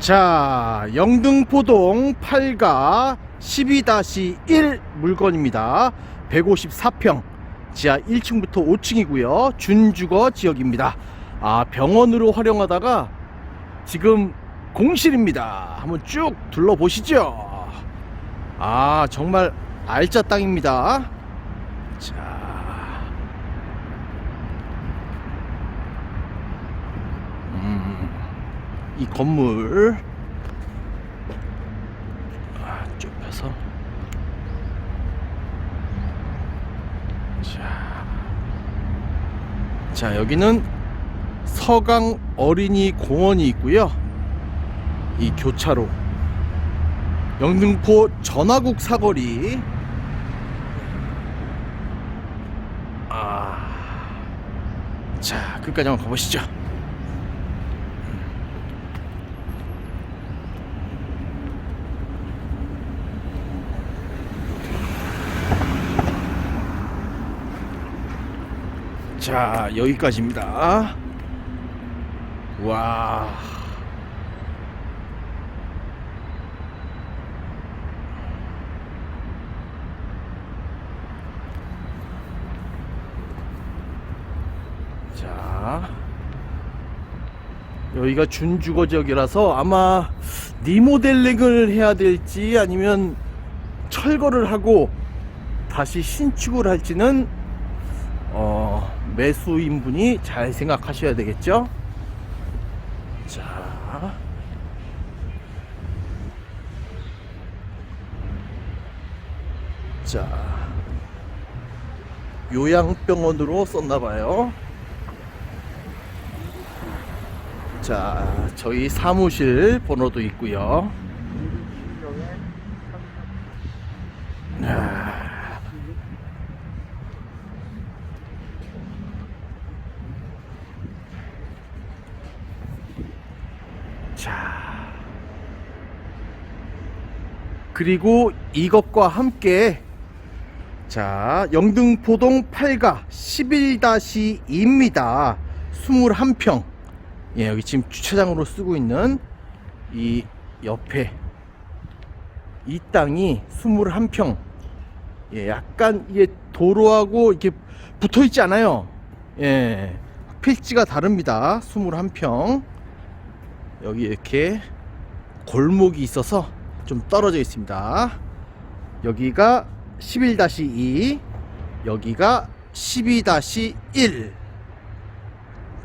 자, 영등포동 8가 12-1 물건입니다. 154평, 지하 1층부터 5층이고요. 준주거 지역입니다. 아, 병원으로 활용하다가 지금 공실입니다. 한번 쭉 둘러보시죠. 아, 정말 알짜 땅입니다. 자. 음. 이 건물. 아, 좁혀서. 자, 자 여기는 서강 어린이 공원이 있고요. 이 교차로. 영등포 전화국 사거리. 아, 자 끝까지 한번 가보시죠 자 여기까지입니다. 와. 자, 여기가 준주거 지역이라서 아마 리모델링을 해야 될지 아니면 철거를 하고 다시 신축을 할지는 어, 매수인분이 잘 생각하셔야 되겠죠? 자. 자. 요양병원으로 썼나봐요. 자, 저희 사무실 번호도 있고요. 아. 자. 그리고 이것과 함께 자, 영등포동 8가 11-2입니다. 21평. 예, 여기 지금 주차장으로 쓰고 있는 이 옆에 이 땅이 21평. 예, 약간 이게 도로하고 이렇게 붙어 있지 않아요. 예. 필지가 다릅니다. 21평. 여기 이렇게 골목이 있어서 좀 떨어져 있습니다. 여기가 11-2 여기가 12-1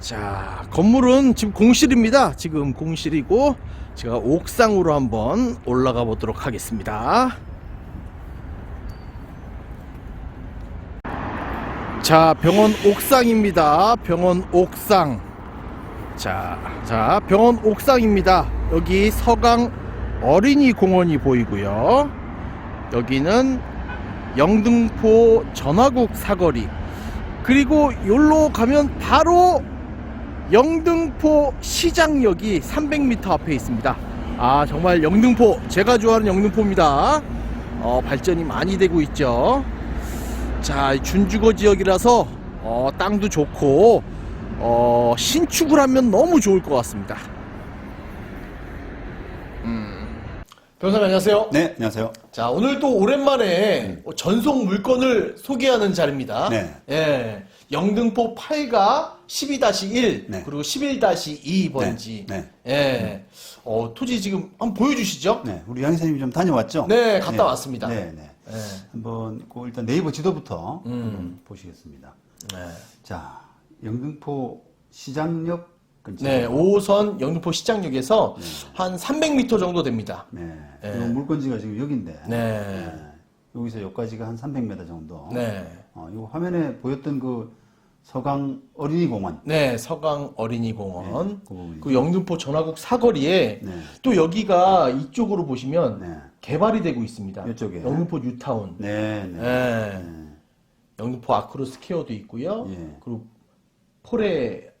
자, 건물은 지금 공실입니다. 지금 공실이고 제가 옥상으로 한번 올라가 보도록 하겠습니다. 자, 병원 옥상입니다. 병원 옥상. 자, 자, 병원 옥상입니다. 여기 서강 어린이 공원이 보이고요. 여기는 영등포 전화국 사거리. 그리고 여기로 가면 바로 영등포 시장역이 300m 앞에 있습니다. 아, 정말 영등포, 제가 좋아하는 영등포입니다. 어, 발전이 많이 되고 있죠. 자, 준주거 지역이라서 어, 땅도 좋고 어, 신축을 하면 너무 좋을 것 같습니다. 음. 변호사님 안녕하세요. 네, 안녕하세요. 자, 오늘 또 오랜만에 전속 물건을 소개하는 자리입니다. 네. 예. 영등포 8가 12-1 네. 그리고 11-2번지. 네, 예. 어, 토지 지금 한번 보여 주시죠. 네, 우리 양희사님이 좀 다녀왔죠? 네, 갔다 왔습니다. 네, 네. 예. 한번 그 일단 네이버 지도부터 음. 한번 보시겠습니다. 네. 자, 영등포 시장역 근처. 네, 5호선 영등포 시장역에서 한 300m 정도 됩니다. 네. 네. 이 물건지가 지금 여기인데. 네. 여기서 여기까지가 한 300m 정도. 네. 어, 이 화면에 보였던 그 서강 어린이공원. 네, 서강 어린이공원. 네, 그 부분이죠. 그 영등포 전화국 사거리에 네. 또 여기가 이쪽으로 보시면 네. 개발이 되고 있습니다. 이쪽에. 영등포 뉴타운. 네, 네. 네. 네. 영등포 아크로 스퀘어도 있고요. 예. 그리고 폴에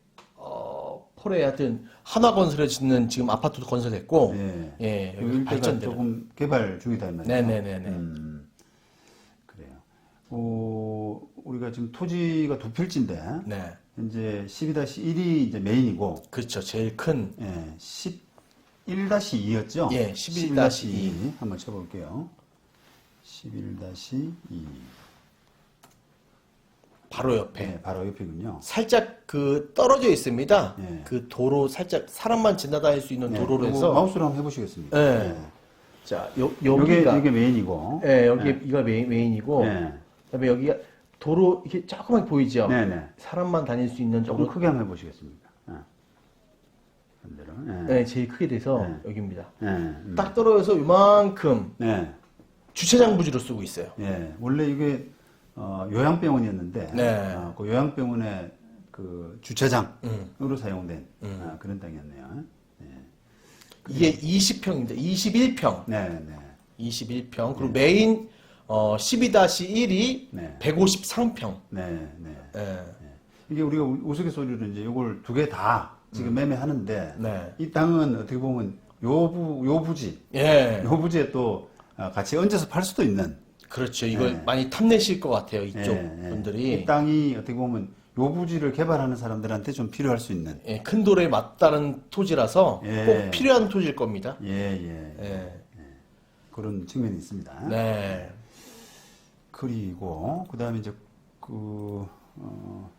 어 폴에 하여튼 한화건설에 짓는 지금 아파트도 건설했고 네. 예, 여기 여기 일대가 발전되는. 조금 개발 중이다 이 말이죠. 네네네네. 음, 그래요. 어, 우리가 지금 토지가 두 필지인데 네. 현재 12-1이 이제 메인이고 그렇죠. 제일 큰 예, 10 11-2였죠? 예, 11-2. 한번 쳐볼게요. 11-2. 바로 옆에 네, 바로 옆이군요. 살짝 그 떨어져 있습니다. 예. 그 도로 살짝 사람만 지나다닐 수 있는 네, 도로로 요거 해서 마우스로 한번 해보시겠습니까? 네. 자, 요, 여기, 여기가 이게 메인이고. 예, 여기 이가 메인, 메인이고 네. 그다음에 여기가 도로 이렇게 조그맣게 보이죠? 네 네. 사람만 다닐 수 있는 조금 정도 크게 한번 해보시겠습니까? 네. 반대로. 네. 네, 제일 크게 돼서 네. 여기입니다. 네. 음. 딱 떨어져서 이만큼 네. 주차장 부지로 쓰고 있어요. 예, 원래 이게 어, 요양병원이었는데 네. 어, 그 요양병원의 그 주차장으로 음. 사용된 아, 그런 땅이었네요. 네, 이게 20평입니다. 21평. 네, 네. 21평. 그리고 메인 어, 12-1이 네. 153평. 네, 네. 예. 이게 우리가 우- 우스갯소리로 이제 이걸 두 개 다 지금 매매하는데 네. 이 땅은 어떻게 보면 요부 요부지 예. 요부지에 또 어, 같이 얹어서 팔 수도 있는 그렇죠. 이걸 네. 많이 탐내실 것 같아요. 이쪽 예, 예. 분들이. 이 땅이 어떻게 보면 요부지를 개발하는 사람들한테 좀 필요할 수 있는 예, 큰 돌에 맞다는 토지라서 예. 꼭 필요한 토지일 겁니다. 예, 예, 예. 그런 측면이 있습니다. 네. 그리고 그다음에 이제 그 어,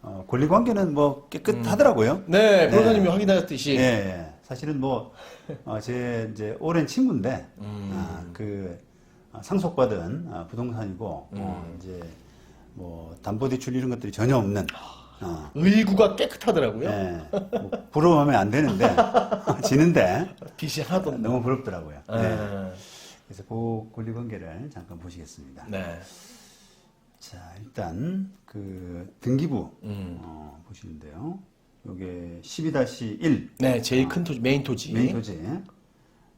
어, 권리 관계는 뭐 깨끗하더라고요. 네, 네. 변호사님이 확인하셨듯이 예, 예. 사실은 뭐, 어, 제 이제 오랜 친구인데, 음. 아, 그, 아, 상속받은 아, 부동산이고, 음. 어, 이제 뭐, 담보대출 이런 것들이 전혀 없는, 어, 의구가 깨끗하더라고요. 예, 뭐 부러워하면 안 되는데, 지는데, 빚이 하나도 없는. 너무 부럽더라고요. 네. 네. 그래서 그 권리 관계를 잠깐 보시겠습니다. 네. 자, 일단, 그, 등기부, 음. 어, 보시는데요. 요게 12-1 네, 제일 큰 토지, 메인 토지. 메인 토지.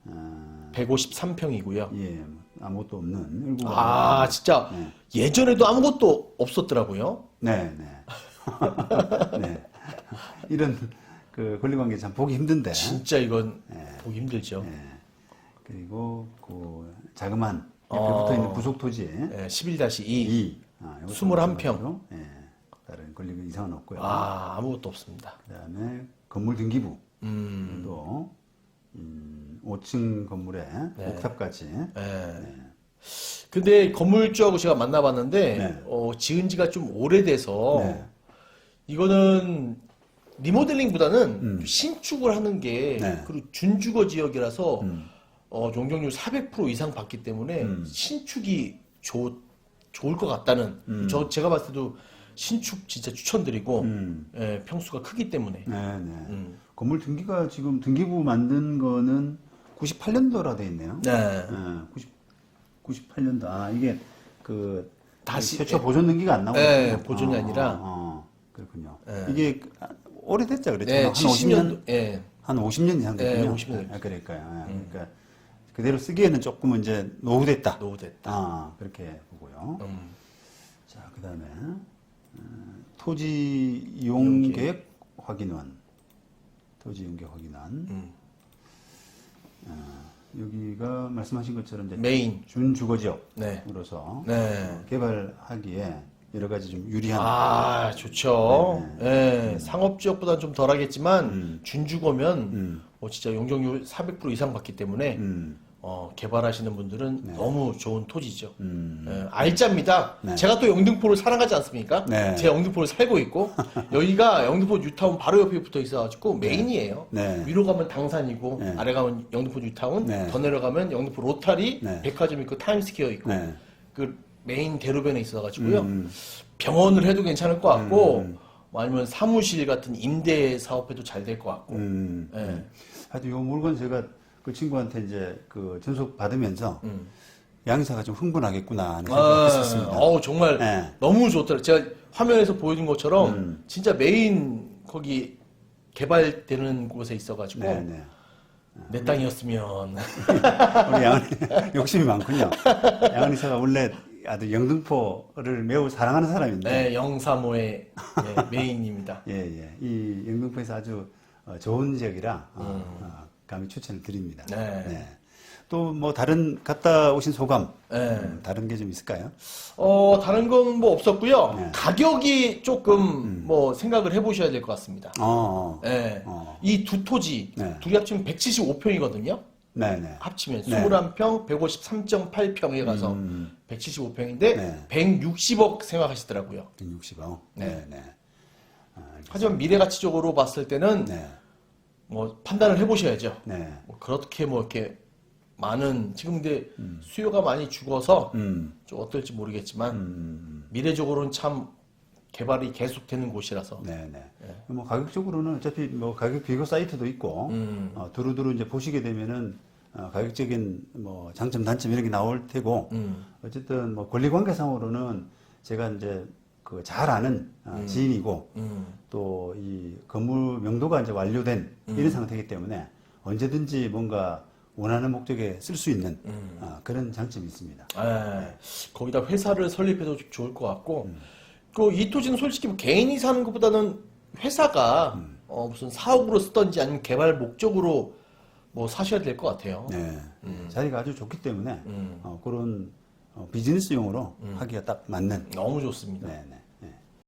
어, 153평이고요. 예, 아무것도 없는 일구 아, 진짜 네. 예전에도 아무것도 없었더라고요. 네, 네. 네. 이런 그 권리관계 참 보기 힘든데. 진짜 이건 네. 보기 힘들죠. 예. 그리고 그 자그만 옆에 어. 붙어 있는 부속 토지 네, 11-2. 2. 아, 요것도 21 평. 마찬가지로, 예. 다른 권리 이상은 없고요. 아, 아무것도 없습니다. 그다음에 건물 등기부. 음. 또 음, 5층 건물에 네. 옥탑까지. 네. 근데 건물주하고 제가 만나봤는데 네. 어, 지은 지가 좀 오래돼서 네. 이거는 리모델링보다는 음. 신축을 하는 게 네. 그리고 준주거 지역이라서 음. 어, 용적률 400% 이상 받기 때문에 음. 신축이 좋, 좋을 것 같다는 음. 저 제가 봤을 때도 신축 진짜 추천드리고 음. 예, 평수가 크기 때문에 네, 네. 음. 건물 등기가 지금 등기부 만든 거는 98년도라 돼 있네요. 네. 예, 90, 98년도. 아, 이게 그 다시- 최초 보존 등기가 안 나오고 네, 보존이 아니라. 어, 어, 그렇군요. 네. 이게 오래됐죠, 그랬죠. 네, 한 70년도 50년 예. 한 50년 이상 네, 됐군요. 50년 됐죠. 아, 그러니까요. 예, 음. 그러니까 그대로 쓰기에는 조금 이제 노후됐다. 노후됐다. 아, 그렇게 보고요. 음. 자, 그다음에 어, 토지 이용 이용 계획 확인원. 토지 이용 계획 확인원. 음. 여기가 말씀하신 것처럼 이제 메인. 준주거 네. 지역으로서 네. 어, 개발하기에 여러 가지 좀 유리한 아, 좋죠. 네, 예, 상업 지역보다는 좀 덜 하겠지만 음. 준주거면 음, 어, 진짜 용적률 400% 이상 받기 때문에 음, 어, 개발하시는 분들은 너무 좋은 토지죠. 음. 예, 알짜입니다. 네. 제가 또 영등포를 사랑하지 않습니까? 네. 제가 영등포를 살고 있고 여기가 영등포 뉴타운 바로 옆에 붙어 있어가지고 메인이에요. 네. 위로 가면 당산이고 네. 아래 가면 영등포 뉴타운, 네. 더 내려가면 영등포 로타리, 네. 백화점 있고 타임스퀘어 있고 네. 그 메인 대로변에 있어가지고요. 음, 병원을 해도 괜찮을 것 같고 뭐 아니면 사무실 같은 임대 사업해도 잘 될 것 같고. 음. 예. 하여튼 이 물건 제가 그 친구한테 이제 그 전속 받으면서 음. 양사가 좀 흥분하겠구나 하는 아, 생각이 있었습니다. 어우 정말 네. 너무 좋더라고요. 제가 화면에서 보여준 것처럼 음. 진짜 메인 거기 개발되는 곳에 있어가지고 네, 네. 내 땅이었으면 우리 양은이 욕심이 많군요. 양은이 씨가 원래 아주 영등포를 매우 사랑하는 사람인데 네, 영사모의 네, 메인입니다. 예, 예. 이 영등포에서 아주 어, 좋은 지역이라 어, 음. 어, 감히 추천을 드립니다. 네. 또 뭐 다른 갔다 오신 소감 네. 음, 다른 게 좀 있을까요? 어, 다른 건 뭐 없었고요. 네. 가격이 조금 뭐 생각을 해보셔야 될 것 같습니다. 어, 어. 예. 어. 이 두 토지, 네. 둘이 합치면 175평이거든요. 네네. 합치면 네. 21평, 153.8평에 가서 음. 175평인데 네. 160억 생각하시더라고요. 160억. 네. 네네. 아, 하지만 미래 가치적으로 봤을 때는 네. 뭐 판단을 해보셔야죠. 네. 뭐 그렇게 뭐 이렇게 많은 지금 근데 수요가 많이 죽어서 음. 좀 어떨지 모르겠지만 음. 미래적으로는 참 개발이 계속되는 곳이라서 네네. 뭐 가격적으로는 어차피 뭐 가격 비교 사이트도 있고 음. 어, 두루두루 이제 보시게 되면은 어, 가격적인 뭐 장점 단점 이런 게 나올 테고 음. 어쨌든 뭐 권리 관계상으로는 제가 이제 그 잘 아는 어, 지인이고 음. 또이 건물 명도가 이제 완료된 이런 상태이기 때문에 언제든지 뭔가 원하는 목적에 쓸 수 있는 음. 어, 그런 장점이 있습니다. 예. 거기다 회사를 설립해도 좀 좋을 것 같고 음. 그이 토지는 솔직히 뭐 개인이 사는 것보다는 회사가 음. 어, 무슨 사옥으로 쓰던지 아니면 개발 목적으로 뭐 사셔야 될 것 같아요. 네. 자리가 아주 좋기 때문에 음. 어, 그런 어, 비즈니스용으로 하기가 딱 맞는 너무 좋습니다. 네, 네.